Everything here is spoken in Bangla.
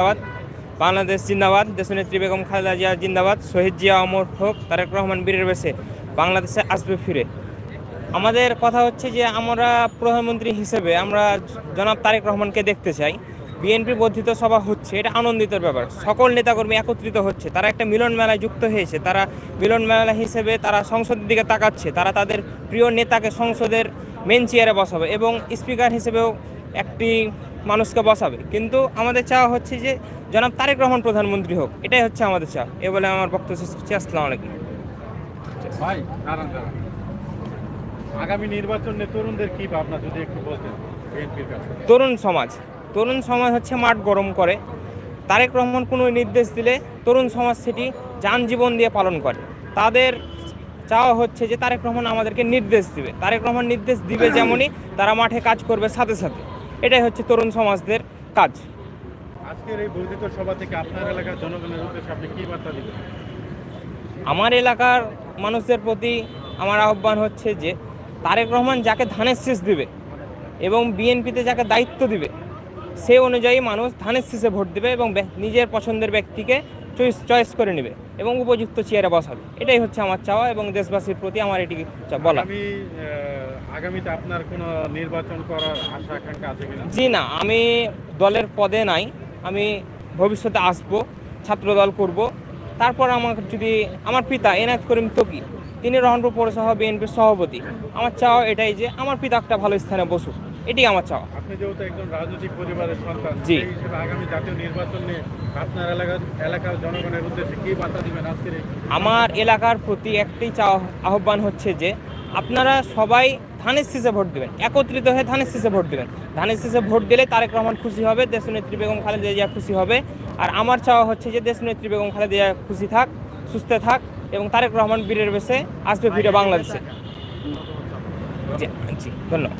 জিন্দাবাদ। বাংলাদেশ জিন্দাবাদ। দেশনেত্রী বেগম খালেদা জিয়া জিন্দাবাদ। শহীদ জিয়া অমর হোক, তারেক রহমান বীরের বেশে বাংলাদেশে আসবে ফিরে। আমাদের কথা হচ্ছে যে, আমরা প্রধানমন্ত্রী হিসেবে আমরা জনাব তারেক রহমানকে দেখতে চাই। বিএনপি বর্ধিত সভা হচ্ছে, এটা আনন্দিতের ব্যাপার। সকল নেতাকর্মী একত্রিত হচ্ছে, তারা একটা মিলন মেলায় যুক্ত হয়েছে। তারা মিলন মেলা হিসেবে তারা সংসদের দিকে তাকাচ্ছে, তারা তাদের প্রিয় নেতাকে সংসদের মেন চেয়ারে বসাবে এবং স্পিকার হিসেবেও একটি মানুষকে বসাবে। কিন্তু আমাদের চাওয়া হচ্ছে যে জনাব তারেক রহমান প্রধানমন্ত্রী হোক এটাই হচ্ছে আমাদের চাওয়া। এ বলে আমার বক্তব্য শেষ করছি। আসসালামু আলাইকুম। ভাই দাঁড়ান দাঁড়ান। আগামী নির্বাচনে তরুণদের কি ভাবনা যদি একটু বলতেন তরুণ সমাজ। তরুণ সমাজ হচ্ছে মাঠ গরম করে। তারেক রহমান কোনো নির্দেশ দিলে তরুণ সমাজ সেটি যান জীবন দিয়ে পালন করে। তাদের চাওয়া হচ্ছে যে তারেক রহমান আমাদেরকে নির্দেশ দিবে। তারেক রহমান নির্দেশ দিবে যেমনই তারা মাঠে কাজ করবে সাথে সাথে। এটাই হচ্ছে তরুণ সমাজদের কাজ। আজকের এই সভা থেকে আপনার এলাকার জনগণের উদ্দেশ্যে আপনি কি বার্তা দিবেন? আমার এলাকার মানুষদের প্রতি আমার আহ্বান হচ্ছে যে তারেক রহমান যাকে ধানের শীষ দিবে এবং বিএনপিতে যাকে দায়িত্ব দিবে সে অনুযায়ী মানুষ ধানের শীষে ভোট দেবে এবং নিজের পছন্দের ব্যক্তিকে চয়েস চয়েস করে নেবে এবং উপযুক্ত চেয়ারে বসাবে। এটাই হচ্ছে আমার চাওয়া এবং দেশবাসীর প্রতি আমার এটি বলা। আহ, আগামীতে আপনার কোনো নির্বাচন করার আশা আকাঙ্ক্ষা আছে কিনা? জি না আমি দলের পদে নাই। আমি ভবিষ্যতে আসব ছাত্র দল করব। তারপর আমার যদি আমার পিতা এনায়ত করিম তকি তিনি রহনপুর পৌরসভা বিএনপির সভাপতি। আমার চাওয়া এটাই যে আমার পিতা একটা ভালো স্থানে বসুক। এটাই আমার চাওয়া। আপনি যেহেতু একজন রাজনৈতিক পরিবারের সন্তান জি। হিসেবে আগামী জাতীয় নির্বাচন নিয়ে আপনার এলাকার এলাকার জনগণের উদ্দেশ্যে কি বার্তা দিবেন আজকের আমার এলাকার প্রতি একটাই চাওয়া আহ্বান হচ্ছে যে আপনারা সবাই ধানের শীষে ভোট দেবেন, একত্রিত হয়ে ধানের শীষে ভোট দেবেন। ধানের শীষে ভোট দিলে তারেক রহমান খুশি হবে, দেশনেত্রী বেগম খালেদা জিয়া খুশি হবে। আর আমার চাওয়া হচ্ছে যে দেশনেত্রী বেগম খালেদা জিয়া খুশি থাক, সুস্থ থাক এবং তারেক রহমান বীরের বেশে আসবে ফিরে বাংলাদেশে। জি ধন্যবাদ।